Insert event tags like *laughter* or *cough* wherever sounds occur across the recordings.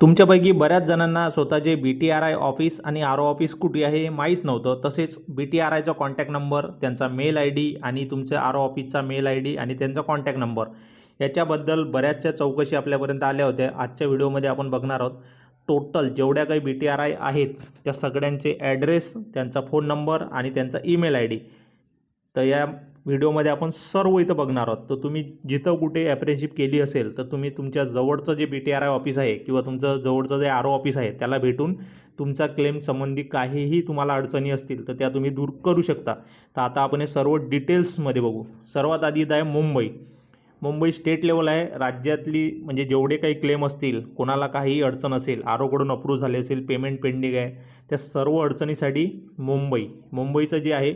तुमच्यापैकी बऱ्याच जणांना स्वतःचे B T R I office आणि आर ओ ऑफिस कुठे आहे हे माहीत नव्हतं. तसेच बी टी आर आयचा कॉन्टॅक्ट नंबर त्यांचा मेल आय डी आणि तुमच्या आर ओ ऑफिसचा मेल आय डी आणि त्यांचा कॉन्टॅक्ट नंबर याच्याबद्दल बऱ्याचशा चौकशी आपल्यापर्यंत आल्या होत्या. आजच्या व्हिडिओमध्ये आपण बघणार आहोत. टोटल जेवढ्या काही बी टी आर आय आहेत त्या सगळ्यांचे ॲड्रेस त्यांचा फोन नंबर आणि त्यांचा ईमेल आय डी तर या व्हिडिओमध्ये आपण सर्व इथं बघणार आहोत. तर तुम्ही जिथं कुठे ॲप्रेनशिप केली असेल तर तुम्ही तुमच्या जवळचं जे B T R I office आहे किंवा तुमचं जवळचं जे आर ओ ऑफिस आहे त्याला भेटून तुमचा क्लेम संबंधी काहीही तुम्हाला अडचणी असतील तर त्या तुम्ही दूर करू शकता. तर आता आपण हे सर्व डिटेल्समध्ये बघू. सर्वात आधी इथं आहे मुंबई. मुंबई स्टेट लेवल आहे. राज्यातली म्हणजे जेवढे काही क्लेम असतील कोणाला काही अडचण असेल आरोकडून अप्रूव्ह झाले असेल पेमेंट पेंडिंग आहे त्या सर्व अडचणीसाठी मुंबई. मुंबईचं जे आहे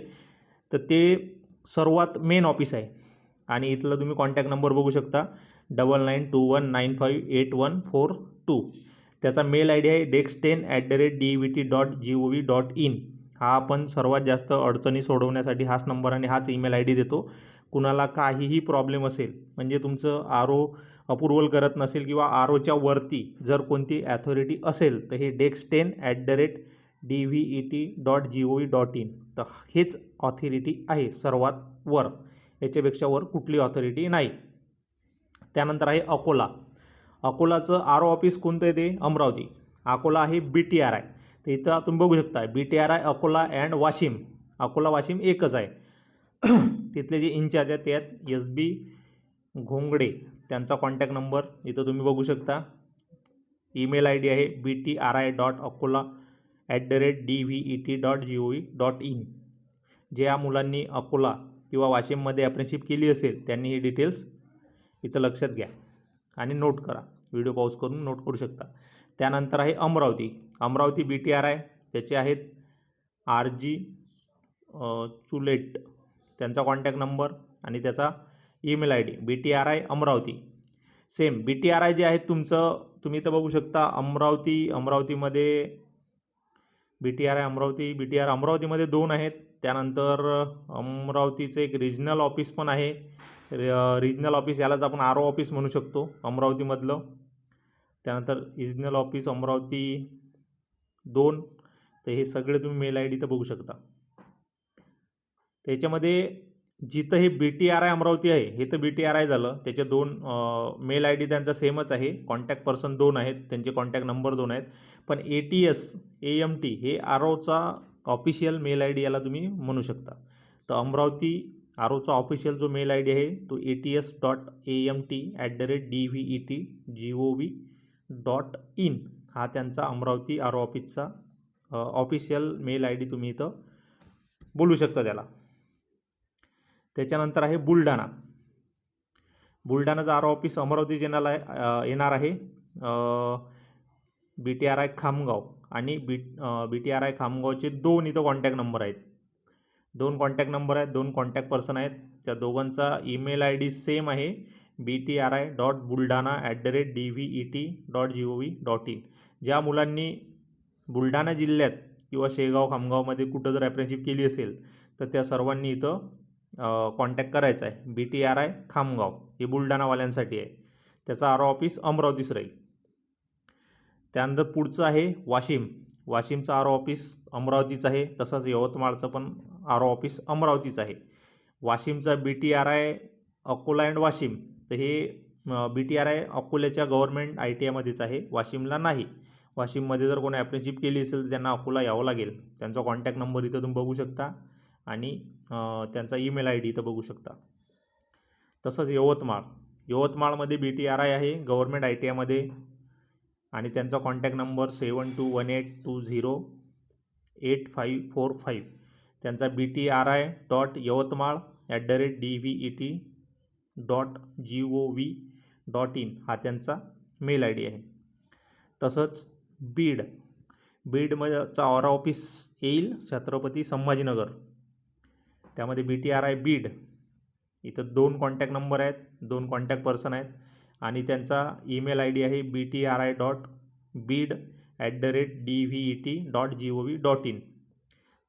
तर ते सर्वात मेन ऑफिस आहे. आणि इथलं तुम्ही कॉन्टॅक्ट नंबर बघू शकता. Double nine two one nine five eight one four two त्याचा मेल आय डी आहे डेक्स ten at the rate D V T dot G O V dot in हा आपण सर्वात जास्त अडचणी सोडवण्यासाठी हाच नंबर आणि हाच ईमेल आय डी देतो. कुणाला काहीही प्रॉब्लेम असेल म्हणजे तुमचं आर ओ अप्रुव्हल करत नसेल किंवा आर ओच्या वरती जर कोणती ॲथॉरिटी असेल तर हे डेक्स ten at the rate D V E T dot G O V dot in तर हेच ऑथॉरिटी आहे सर्वात वर. याच्यापेक्षा वर कुठली ऑथॉरिटी नाही. त्यानंतर आहे अकोला. अकोलाचं आर ओ ऑफिस कोणतं आहे ते? अमरावती. अकोला आहे बी टी आर आय तर इथं तुम्ही बघू शकता B T R I Akola and Washim. Akola Washim एकच आहे. *clears throat* तिथले जे इन्चार्ज आहेत ते आहेत एस बी घोंगडे. त्यांचा कॉन्टॅक्ट नंबर इथं तुम्ही बघू शकता. ईमेल आय डी आहे B T R I dot Akola at the rate D V E T dot G O V dot in ज्या मुलांनी अकोला किंवा वाशिममध्ये अप्रेंशिप केली असेल त्यांनी ही डिटेल्स इथं लक्षात घ्या आणि नोट करा. व्हिडिओ पॉज करून नोट करू शकता. त्यानंतर आहे Amravati. Amravati B T R आहे त्याचे आहेत आर जी चुलेट त्यांचा कॉन्टॅक्ट नंबर आणि त्याचा email I D B T R I Amravati. Same B T R I जे आहे तुमचं तुम्ही इथं बघू शकता अमरावती अमरावतीमध्ये B T R I Amravati. B T R अमरावतीमध्ये दोन आहेत. त्यानंतर अमरावतीचं एक रिजनल ऑफिस पण आहे. रिजनल ऑफिस यालाच आपण आर ओ ऑफिस म्हणू शकतो अमरावतीमधलं. त्यानंतर रिजनल ऑफिस अमरावती दोन. तर हे सगळे तुम्ही मेल आय डी तर बघू शकता. त्याच्यामध्ये जिथं हे B T R I Amravati आहे हे तर बी टी आर आय झालं. त्याचे दोन मेल आय डी त्यांचा सेमच आहे. कॉन्टॅक्ट पर्सन दोन आहेत. त्यांचे कॉन्टॅक्ट नंबर दोन आहेत. पण A T S A M T हे आर ओचा ऑफिशियल मेल आय डी याला तुम्ही म्हणू शकता. तर अमरावती आर ओचा ऑफिशियल जो मेल आय डी आहे तो A T S dot A M T at the rate D V E T G O V dot in हा त्यांचा अमरावती आर ओ ऑफिसचा ऑफिशियल मेल आय डी तुम्ही इथं बोलू शकता त्याला. त्याच्यानंतर आहे बुलढाणा. बुलढाणाचं आर ऑफिस अमरावती येणार आहे येणार आहे. B T R I Khamgaon आणि B B T R I खामगावचे दोन इथं कॉन्टॅक्ट नंबर आहेत. दोन कॉन्टॅक्ट नंबर आहेत दोन कॉन्टॅक्ट पर्सन आहेत. त्या दोघांचा ईमेल आय डी सेम आहे B T R I dot Buldhana at the rate D V E T dot G O V dot in ज्या मुलांनी बुलढाणा जिल्ह्यात किंवा शेगाव खामगावमध्ये कुठं जर ॲप्रेनशिप केली असेल तर त्या सर्वांनी इथं कॉन्टॅक्ट करायचा आहे. B T R I Khamgaon हे बुलढाणावाल्यांसाठी आहे. त्याचा आर ऑफिस अमरावतीस राहील. त्यानंतर पुढचं आहे वाशिम. वाशिमचं आर ऑफिस अमरावतीचं आहे. तसंच यवतमाळचं पण आर ऑफिस अमरावतीच आहे. वाशिमचा B T R I Akola and Washim. तर हे बी टी आर आय अकोल्याच्या गव्हर्मेंट आय टी आयमध्येच आहे. वाशिमला नाही. वाशिममध्ये जर कोणी ॲप्रेनशिप केली असेल तर त्यांना अकोला यावं लागेल. त्यांचा कॉन्टॅक्ट नंबर इथं तुम्ही बघू शकता. आणि त्यांचा ईमेल आय डी इथं बघू शकता. तसंच यवतमाळ. यवतमाळमध्ये बी टी आर आय आहे. गव्हर्मेंट आय टी आयमध्ये आणि त्यांचा contact number seven two one eight two zero eight five four five त्यांचा B T R I dot Yavatmal at the rate D V E T dot G O V dot in हा त्यांचा mail I D आहे. तसंच Beed बीडमध्येचा aura office येईल छत्रपती संभाजीनगर. त्यामध्ये B T R I Beed. इथं दोन contact number आहेत दोन कॉन्टॅक्ट पर्सन आहेत. आणि त्यांचा ईमेल आय डी आहे B T R I dot Beed at the rate D V E T dot G O V dot in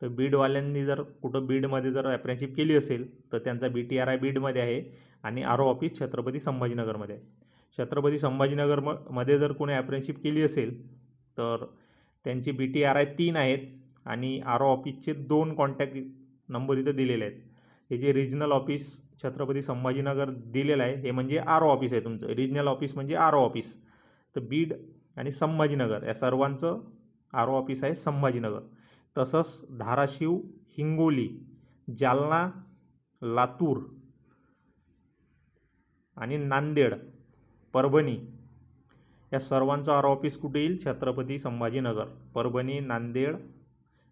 तर बीडवाल्यांनी जर कुठं बीडमध्ये जर ॲप्रेंशिप केली असेल तर त्यांचा बी टी आर आय बीडमध्ये आहे आणि आर ओ ऑफिस छत्रपती संभाजीनगरमध्ये आहे. छत्रपती संभाजीनगर म मध्ये जर कोणी ॲप्रेंशिप केली असेल तर त्यांची बी टी आर आय तीन आहेत आणि आर ओ ऑफिसचे दोन कॉन्टॅक्ट नंबर इथं दिलेले आहेत. हे जे रिजनल ऑफिस छत्रपती संभाजीनगर दिलेलं आहे हे म्हणजे आर ओ ऑफिस आहे तुमचं. रिजनल ऑफिस म्हणजे आर ओ ऑफिस तर बीड आणि संभाजीनगर या सर्वांचं आर ओ ऑफिस आहे संभाजीनगर. तसंच धाराशिव हिंगोली जालना लातूर आणि नांदेड परभणी या सर्वांचं आर ऑफिस कुठे येईल? छत्रपती संभाजीनगर. परभणी नांदेड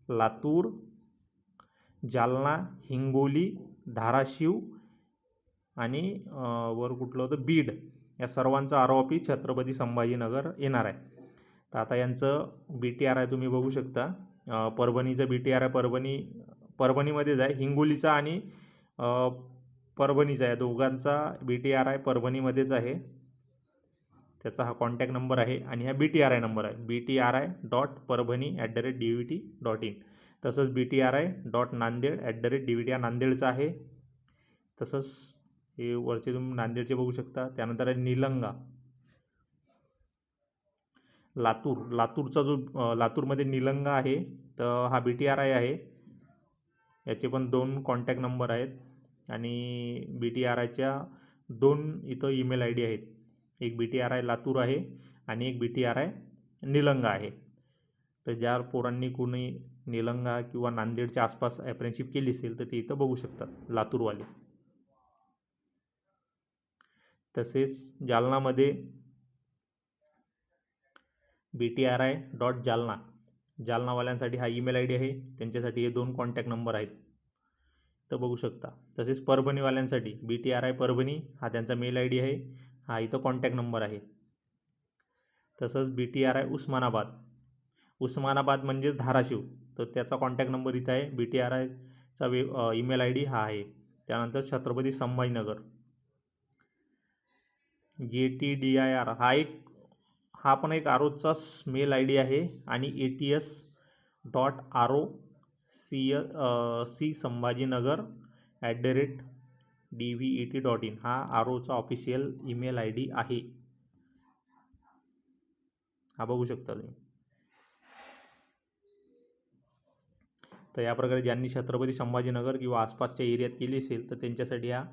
लातूर जालना हिंगोली धाराशिव आणि वर कुठलं होतं? बीड. या सर्वांचं आरोपी छत्रपती संभाजीनगर येणार आहे. तर आता यांचं बी टी आर आहे तुम्ही बघू शकता. परभणीचं बी टी आर आहे परभणी परभणीमध्येच आहे. हिंगोलीचा आणि परभणीचा आहे दोघांचा बी टी आर आहे परभणीमध्येच आहे. त्याचा हा कॉन्टॅक्ट नंबर आहे आणि हा B T R I number आहे. B T R I dot Parbhani at the rate D V T dot in तसंच B T R I dot Nanded at the rate D V T R नांदेडचा आहे. तसंच हे वरचे तुम्ही नांदेडचे बघू शकता. त्यानंतर आहे निलंगा. लातूर. लातूरचा जो लातूरमध्ये निलंगा आहे तर हा बी टी आर आय आहे. याचे पण दोन कॉन्टॅक्ट नंबर आहेत. आणि बी टी आर आयच्या दोन इथं ईमेल आय डी आहेत. एक B T R I Latur आहे आणि एक B T R I Nilanga आहे. तर ज्या पोरांनी कोणी निलंगा किंवा नांदेडच्या आसपास ॲप्रेनशिप केली असेल तर ते इथं बघू शकतात लातूरवाले. तसेच जालनामध्ये B T R I dot Jalna. जालनावाल्यांसाठी हा ईमेल आय डी आहे त्यांच्यासाठी हे दोन कॉन्टॅक्ट नंबर आहेत. तर बघू शकता. तसेच परभणीवाल्यांसाठी B T R I Parbhani हा त्यांचा मेल आय डी आहे. हा इथं कॉन्टॅक्ट नंबर आहे. तसंच B T R I Osmanabad. Osmanabad म्हणजेच धाराशिव. तर त्याचा कॉन्टॅक्ट नंबर इथं आहे. बी टी आर आयचा वे ईमेल आय डी हा आहे. त्यानंतर छत्रपती संभाजीनगर. जे टी डी आय आर हा एक हा पण एक आरोचा मेल आय डी आहे आणि A T S dot R O C C Sambhajinagar at the rate D V E T dot in हा आर ओचा ऑफिशियल ईमेल आय डी आहे. हा बघू शकता तुम्ही. तर या प्रकारे ज्यांनी छत्रपती संभाजीनगर किंवा आसपासच्या एरियात केली असेल तर त्यांच्यासाठी हा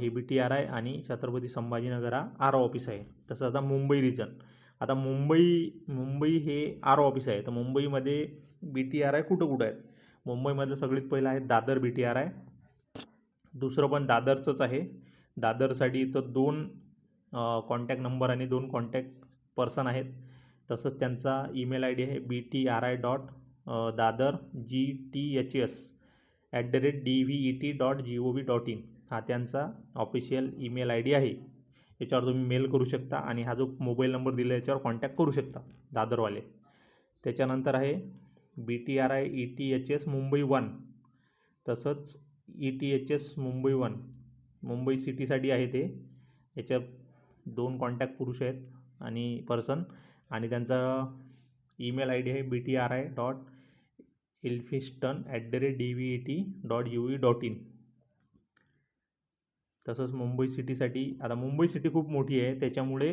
हे बी टी आर आहे आणि छत्रपती संभाजीनगर हा आर ओ ऑफिस आहे. तसं आता मुंबई रिजन आता मुंबई मुंबई हे आर ओ ऑफिस आहे. तर मुंबईमध्ये बी टी आर आय कुठं कुठं आहेत मुंबईमधलं सगळ्यात पहिलं आहे Dadar B T R I दुसरं पण दादरचंच आहे. दादरसाठी इथं दोन कॉन्टॅक्ट नंबर आणि दोन कॉन्टॅक्ट पर्सन आहेत. तसंच त्यांचा ईमेल आय डी आहे B T R I dot Dadar G T H S at the rate D V E T dot G O V dot in हा त्यांचा ऑफिशियल ईमेल आय डी आहे. याच्यावर तुम्ही mail करू शकता आणि हा जो मोबाईल नंबर दिला आहे याच्यावर कॉन्टॅक्ट करू शकता दादरवाले. त्याच्यानंतर आहे B T R I E T H S Mumbai one तसंच E T H S Mumbai one Mumbai सिटीसाठी आहे ते. याच्यात दोन कॉन्टॅक्ट पुरुष आहेत आणि पर्सन आणि त्यांचा ईमेल आय डी आहे B T R I dot Elphinstone at the rate D V E T dot U E dot in तसंच मुंबई सिटीसाठी आता मुंबई सिटी खूप मोठी आहे त्याच्यामुळे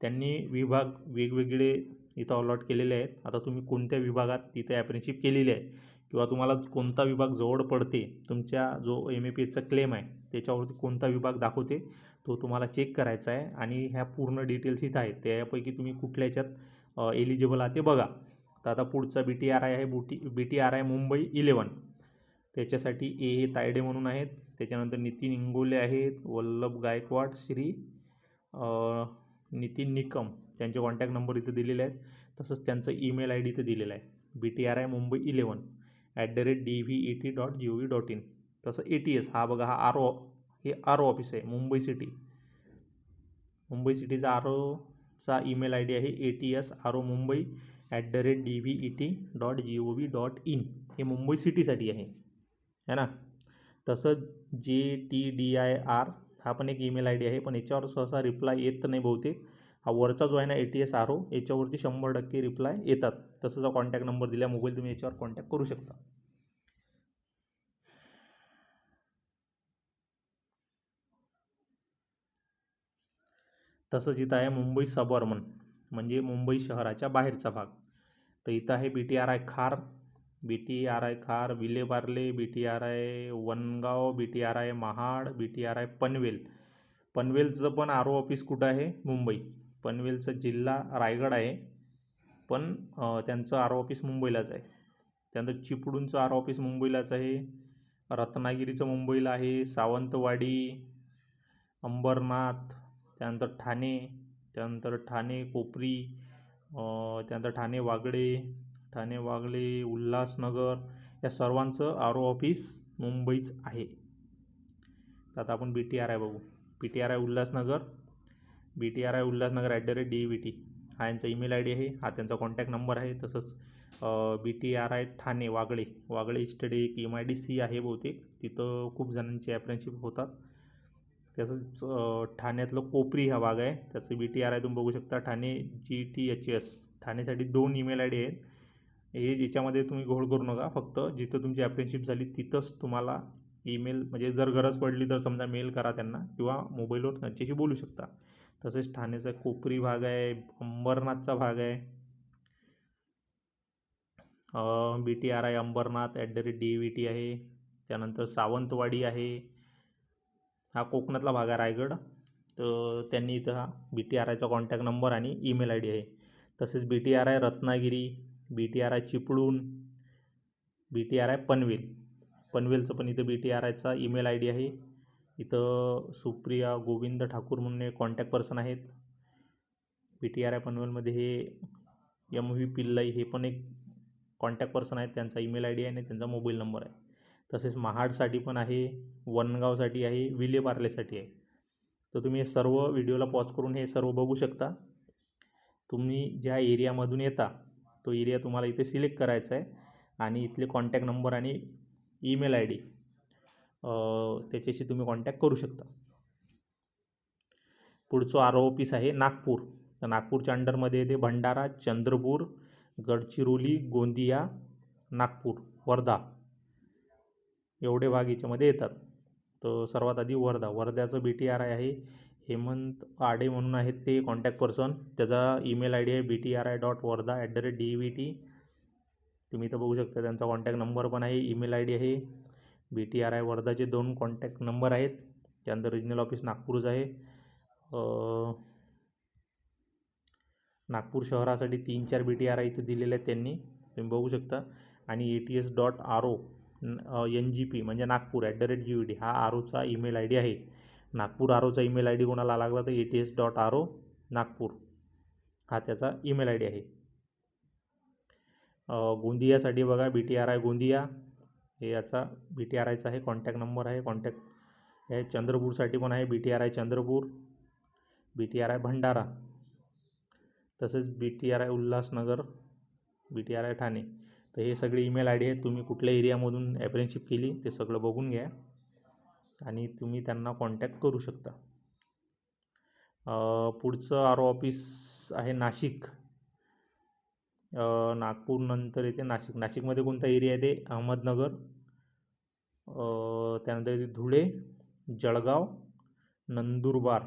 त्यांनी विभाग वेगवेगळे इथं अलॉट केलेले आहेत. आता तुम्ही कोणत्या विभागात तिथे ॲप्रेनशिप केलेली आहे? किंवा तुम्हाला कोणता विभाग जवळ पडते तुमच्या जो एम ए पी एचचा क्लेम आहे त्याच्यावरती कोणता विभाग दाखवते तो तुम्हाला चेक करायचा आहे आणि ह्या पूर्ण डिटेल्स इथं आहेत. त्यापैकी तुम्ही कुठल्या याच्यात एलिजिबल आहात ते बघा. तर आता पुढचा बी टी आर आय आहे बुटी B T R I Mumbai eleven त्याच्यासाठी ए ए तायडे म्हणून आहेत. त्याच्यानंतर नितीन इंगोले आहेत वल्लभ गायकवाड श्री नितीन निकम. त्यांचे कॉन्टॅक्ट नंबर इथं दिलेले आहेत. तसंच त्यांचं ईमेल आय डी इथं दिलेलं आहे. B T R I Mumbai eleven at the rate D V E T dot G O V dot in तसं ए टी एस हा बघा, हा आर ओ हे आर ओ ऑफ़िस आहे, मुंबई सिटी मुंबई सिटीचा आर ओचा ईमेल आय डी आहे A T S R O Mumbai at the rate D V E T dot G O V dot in हे मुंबई सिटीसाठी आहे. है ना? तसं जे टी डी आय आर हा पण एक ईमेल आय डी आहे, पण याच्यावर सहसा रिप्लाय येत नाही बहुतेक. हा वरचा जो आहे ना A T S R O याच्यावरती शंभर टक्के रिप्लाय येतात. तसंचा कॉन्टॅक्ट नंबर दिला मोबाईल तुम्ही याच्यावर कॉन्टॅक्ट करू शकता. तसंच इथं आहे मुंबई सबर्मन म्हणजे मुंबई शहराच्या बाहेरचा भाग. तर इथं आहे बी टी आर आय खार बी T R I Khar Vileparle B T R I Vangaon B T R I Mahad B T R I Panvel. पनवेलचं पण आर ओ ऑफिस कुठं आहे? मुंबई. पनवेलचा जिल्हा रायगड आहे. पण त्यांचं आर ओ ऑफिस मुंबईलाच आहे. त्यानंतर चिपळूणचं आर ओ ऑफिस मुंबईलाच आहे. रत्नागिरीचं मुंबईला आहे. सावंतवाडी अंबरनाथ त्यानंतर ठाणे त्यानंतर ठाणे कोपरी त्यानंतर ठाणे वागळे ठाणे वागळे उल्हासनगर या सर्वांचं आर ओ ऑफिस मुंबईच आहे. तर आता आपण बी टी आर आय बघू. P T R I Ulhasnagar B T R I Ulhasnagar at the rate D V T हा यांचा ईमेल आय डी आहे. हा त्यांचा कॉन्टॅक्ट नंबर आहे. तसंच B T R I Thane Wagle. Wagle study एक M I D C आहे बहुतेक. तिथं खूप जणांची ॲप्रेनशिप होतात. तसंच ठाण्यातलं कोपरी हा भाग आहे. त्याचं बी टी आर आय तुम्ही बघू शकता. Thane G T H S ठाण्यासाठी दोन ईमेल आय डी आहेत. हे याच्यामध्ये तुम्ही घोळ करू नका. फक्त जिथं तुमची ॲप्रेनशिप झाली तिथंच तुम्हाला ईमेल म्हणजे जर गरज पडली तर समजा मेल करा त्यांना किंवा मोबाईलवर त्यांच्याशी बोलू शकता. तसेच ठाण्याचा कोपरी भाग आहे अंबरनाथचा भाग आहे. B T R I Ambernath at the rate D V T आहे. त्यानंतर सावंतवाडी आहे. हा कोकणातला भाग आहे रायगड. तर त्यांनी इथं हा बी टी आर आयचा कॉन्टॅक्ट नंबर आणि ईमेल आय डी आहे. तसेच B T R I Ratnagiri B T R I Chiplun B T R I Panvel. पनवेलचं पण इथं बी टी आर आयचा ईमेल आय डी आहे. इथं सुप्रिया गोविंद ठाकूर म्हणून एक कॉन्टॅक्ट पर्सन आहेत. पी टी आर आय पनवेलमध्ये हे एम व्ही पिल्लाई हे पण एक कॉन्टॅक्ट पर्सन आहेत. त्यांचा ईमेल आय डी आहे आणि त्यांचा मोबाईल नंबर आहे. तसेच महाडसाठी पण आहे वनगावसाठी आहे विलेपार्लेसाठी आहे. तर तुम्ही हे सर्व व्हिडिओला पॉज करून हे सर्व बघू शकता. तुम्ही ज्या एरियामधून येता तो एरिया तुम्हाला इथे सिलेक्ट करायचा आहे. आणि इथले कॉन्टॅक्ट नंबर आणि ईमेल आय डी त्याच्याशी तुम्ही कॉन्टॅक्ट करू शकता. पुढचं आर ओ ऑफिस आहे नागपूर. तर नागपूरच्या अंडरमध्ये येते भंडारा चंद्रपूर गडचिरोली गोंदिया नागपूर वर्धा. एवढे भाग याच्यामध्ये येतात. तर सर्वात आधी वर्धा. वर्ध्याचं बी टी आर आय आहे. हेमंत आडे म्हणून आहेत ते कॉन्टॅक्ट पर्सन त्याचा ईमेल आय डी आहे B T R I dot Wardha at the rate D V T तुम्ही इथं बघू शकता त्यांचा कॉन्टॅक्ट नंबर पण आहे. ईमेल आय डी आहे. बी टी आर आय वर्धाचे दोन कॉन्टॅक्ट नंबर आहेत. त्यानंतर रिजनल ऑफिस नागपूरच आहे. नागपूर शहरासाठी तीन चार बी टी आर आय इथे दिलेले आहेत त्यांनी. तुम्ही बघू शकता. आणि A T S dot R O N G P म्हणजे Nagpur at the rate G D हा आर ओचा ईमेल आय डी आहे. नागपूर आर ओचा ईमेल आय डी कोणाला लागला तर A T S dot R O Nagpur. हा त्याचा ईमेल आय डी आहे. गोंदियासाठी बघा B T R I Gondia. हे याचा बी टी आर आयचा आहे कॉन्टॅक्ट नंबर आहे. कॉन्टॅक्ट हे चंद्रपूरसाठी पण आहे. B T R I Chandrapur B T R I Bhandara तसेच B T R I Ulhasnagar B T R I Thane. तर हे सगळे ईमेल आय डी आहेत. तुम्ही कुठल्या एरियामधून ॲप्रेंशिप केली ते सगळं बघून घ्या. आणि तुम्ही त्यांना कॉन्टॅक्ट करू शकता. पुढचं आर ओ ऑफिस आहे नाशिक. नागपूरनंतर येते नाशिक. नाशिकमध्ये कोणता एरिया आहे ते अहमदनगर त्यानंतर येते धुळे जळगाव नंदुरबार.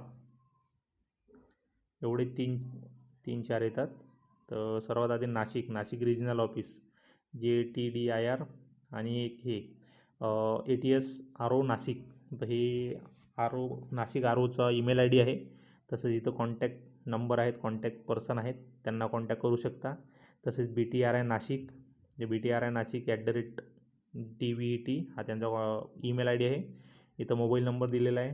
एवढे तीन तीन चार येतात. तर सर्वात आधी Nashik. Nashik regional office J T D I R आणि एक हे A T S R O Nashik. तर हे आर ओ नाशिक आर ओचा ईमेल आय डी आहे. तसंच इथं कॉन्टॅक्ट नंबर आहेत. कॉन्टॅक्ट पर्सन आहेत. त्यांना कॉन्टॅक्ट करू शकता. तसेच B T R I Nashik J B T R I Nashik at the rate T V E T हा त्यांचा ईमेल आय डी आहे. इथं मोबाईल नंबर दिलेला आहे.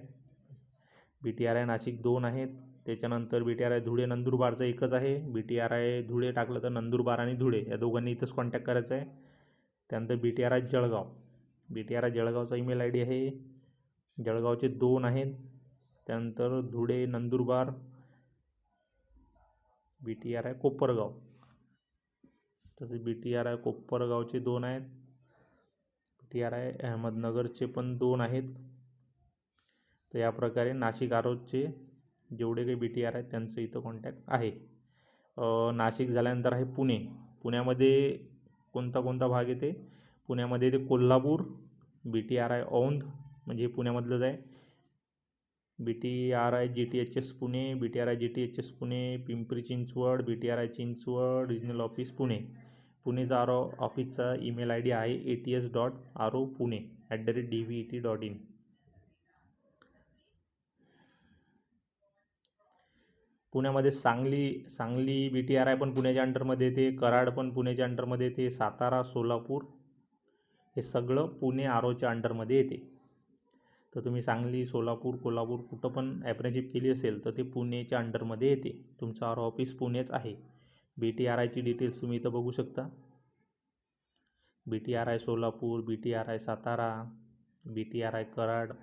B T R I Nashik दोन आहेत. त्याच्यानंतर B T R I Dhule नंदुरबारचं एकच आहे. B T R I Dhule टाकलं तर नंदुरबार आणि धुळे या दोघांनी इथंच कॉन्टॅक्ट करायचं आहे. त्यानंतर B T R I Jalgaon. B T R I जळगावचा email I D आहे. जळगावचे दोन आहेत. त्यानंतर Dhule Nandurbar B T R I Kopargaon. तसे बी टी आर आय कोपरगावचे दोन आहेत. बी टी आर आय अहमदनगरचे पण दोन आहेत. तर या प्रकारे नाशिक आरोजचे जेवढे काही बी टी आर आहेत त्यांचं इथं कॉन्टॅक्ट आहे. नाशिक झाल्यानंतर आहे पुणे. पुण्यामध्ये कोणता कोणता भाग येते? पुण्यामध्ये येते Kolhapur B T R I Aundh म्हणजे हे पुण्यामधलंच आहे. B T R I G T H S Pune B T R I G T H S Pune Pimpri Chinchwad B T R I Chinchwad regional office Pune. पुणेचा R O ऑफिसचा email I D आहे A T S dot R O Pune at the rate D V E T dot in. पुण्यामध्ये Sangli Sangli B T R I पण पुण्याच्या अंडरमध्ये येते कराड पण पुण्याच्या अंडरमध्ये येते सातारा सोलापूर हे सगळं पुणे आर ओच्या अंडरमध्ये येते. तर तुम्ही सांगली सोलापूर कोल्हापूर कुठं पण ॲप्रेंशिप केली असेल तर ते पुणेच्या अंडरमध्ये येते. तुमचं आर ऑफिस पुणेच आहे. बी टी आर आयची डिटेल्स तुम्ही इथं बघू शकता. B T R I Solapur B T R I Satara B T R I Karad.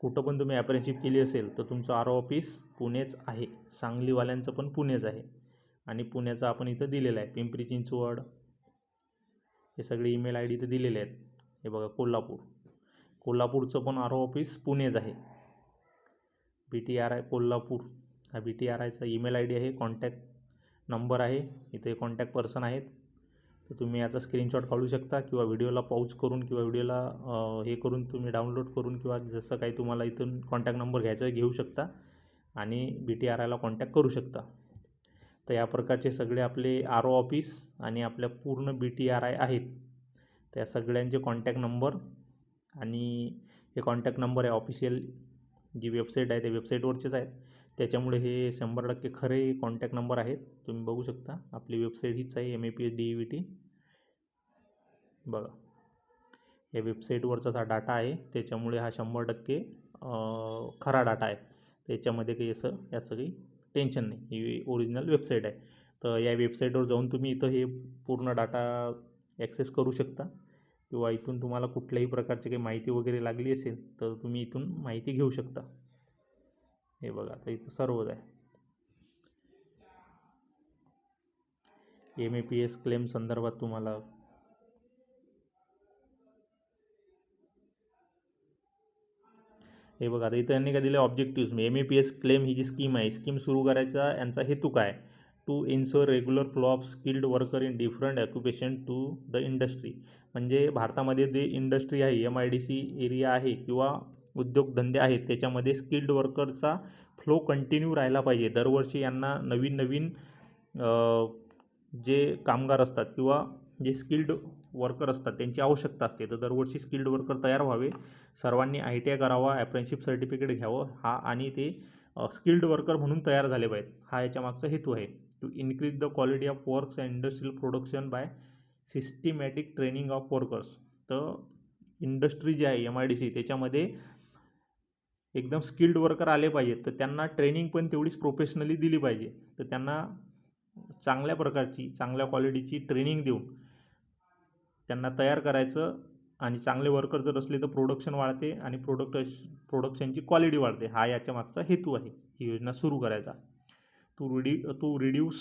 कुठं पण तुम्ही ॲप्रेंशिप केली असेल तर तुमचं आर ओ ऑफिस पुणेच आहे. सांगलीवाल्यांचं पण पुणेच आहे. आणि पुण्याचं आपण इथं दिलेलं आहे पिंपरी चिंचवड. हे सगळे ईमेल आय डी इथं दिलेले आहेत. हे बघा कोल्हापूर. कोल्हापूरचं पण आर ओ ऑफिस पुणेच आहे. B T R I Kolhapur. हा बी टी आर आयचा ईमेल आय डी आहे कॉन्टॅक्ट नंबर आहे इथे कॉन्टॅक्ट पर्सन आहेत. तर तुम्ही याचा स्क्रीनशॉट काढू शकता किंवा व्हिडिओला पाऊच करून किंवा व्हिडिओला हे करून तुम्ही डाउनलोड करून किंवा जसं काही तुम्हाला इथून कॉन्टॅक्ट नंबर घ्यायचा घेऊ शकता आणि बी टी आर आयला कॉन्टॅक्ट करू शकता. तर या प्रकारचे सगळे आपले आर ओ ऑफिस आणि आपल्या पूर्ण बी टी आर आय आहेत. त्या सगळ्यांचे कॉन्टॅक्ट नंबर आणि हे कॉन्टॅक्ट नंबर आहे ऑफिशियल जी वेबसाईट आहे त्या वेबसाईटवरचेच आहेत. त्याच्यामुळे हे शंभर टक्के खरे कॉन्टॅक्ट नंबर आहेत. तुम्ही बघू शकता. आपली वेबसाईट हीच आहे M A P S D E V T बघा. या वेबसाईटवरचाच हा डाटा आहे. त्याच्यामुळे हा शंभर टक्के खरा डाटा आहे. त्याच्यामध्ये काही असं याचं काही टेन्शन नाही. ही ओरिजिनल वेबसाईट आहे. तर या वेबसाईटवर जाऊन तुम्ही इथं हे पूर्ण डाटा ॲक्सेस करू शकता. किंवा इथून तुम्हाला कुठल्याही प्रकारची काही माहिती वगैरे लागली असेल तर तुम्ही इथून माहिती घेऊ शकता. हे बघा आता इथं सर्वच आहे. M A P S claim संदर्भात तुम्हाला हे बघा आता इथं यांनी काय दिलं? Objectives M A P S claim ही जी स्कीम आहे स्कीम सुरू करायचा यांचा हेतू काय? To insure regular flow of skilled worker in different occupation to the industry म्हणजे भारतामध्ये जे इंडस्ट्री आहे M I D C area आहे किंवा उद्योगधंदे आहेत. त्याच्यामध्ये स्किल्ड वर्करचा फ्लो कंटिन्यू राहिला पाहिजे. दरवर्षी यांना नवीन नवीन जे कामगार असतात किंवा जे स्किल्ड वर्कर असतात त्यांची आवश्यकता असते. तर दरवर्षी स्किल्ड वर्कर तयार व्हावे. सर्वांनी आय टी आय करावा ॲप्रेनशिप सर्टिफिकेट घ्यावं. हा आणि ते स्किल्ड वर्कर म्हणून तयार झाले पाहिजेत. हा याच्या मागचा हेतू आहे. To increase the quality of works and industrial production by systematic training of workers तर इंडस्ट्री जी आहे एम आय डी सी त्याच्यामध्ये एकदम स्किल्ड वर्कर आले पाहिजेत. तर त्यांना ट्रेनिंग पण तेवढीच प्रोफेशनली दिली पाहिजे. तर त्यांना चांगल्या प्रकारची चांगल्या क्वालिटीची ट्रेनिंग देऊन त्यांना तयार करायचं आणि चांगले वर्कर जर असले तर प्रोडक्शन वाढते आणि प्रोडक्ट प्रोडक्शनची क्वालिटी वाढते. हा याच्या मागचा हेतू आहे. ही योजना सुरू करायचा. To ready to reduce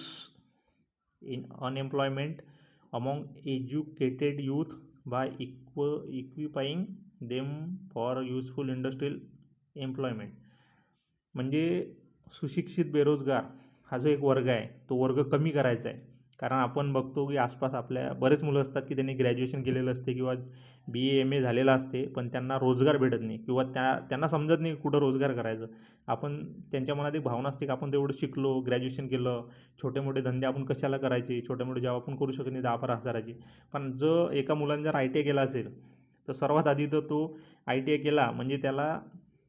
in unemployment among educated youth by equ equipping them for useful industrial employment. म्हणजे सुशिक्षित बेरोजगार हा जो एक वर्ग आहे तो वर्ग कमी करायचा आहे. कारण आपण बघतो की आसपास आपल्या बरेच मुलं असतात की त्यांनी ग्रॅज्युएशन केलेलं असते किंवा बी ए एम ए झालेलं असते पण त्यांना रोजगार भेटत नाही किंवा त्या त्यांना समजत नाही कुठं रोजगार करायचं. आपण त्यांच्या मनात एक भावना असते की आपण तेवढं शिकलो ग्रॅज्युएशन केलं छोटे मोठे धंदे आपण कशाला करायचे छोटे मोठे जॉब आपण करू शकत नाही दहा बारा हजाराची. पण जो एका मुलांनी जर आय टी आय केला असेल तर सर्वात आधी तर तो आय टी आय केला म्हणजे त्याला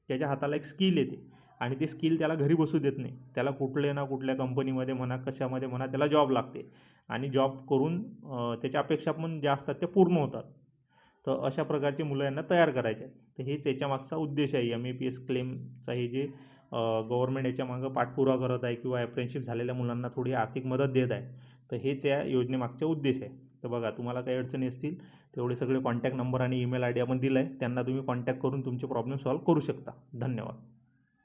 त्याच्या हाताला एक स्किल येते. आणि ते स्किल त्याला घरी बसू देत नाही. त्याला कुठल्या ना कुठल्या कंपनीमध्ये म्हणा कशामध्ये म्हणा त्याला जॉब लागते. आणि जॉब करून त्याच्या अपेक्षा पण ज्या असतात त्या पूर्ण होतात. तर अशा प्रकारचे मुलं यांना तयार करायचे आहेत. तर हेच याच्यामागचा उद्देश आहे. एम ए पी एस क्लेमचा हे जे गव्हर्नमेंट याच्या मागं पाठपुरावा करत आहे किंवा अप्रेंशिप झालेल्या मुलांना थोडी आर्थिक मदत देत आहे. तर हेच या योजनेमागचा उद्देश आहे. तर बघा तुम्हाला काही अडचणी असतील तेवढे सगळे कॉन्टॅक्ट नंबर आणि ईमेल आय डी आपण दिला आहे त्यांना तुम्ही कॉन्टॅक्ट करून तुमचे प्रॉब्लेम सॉल्व्ह करू शकता. धन्यवाद.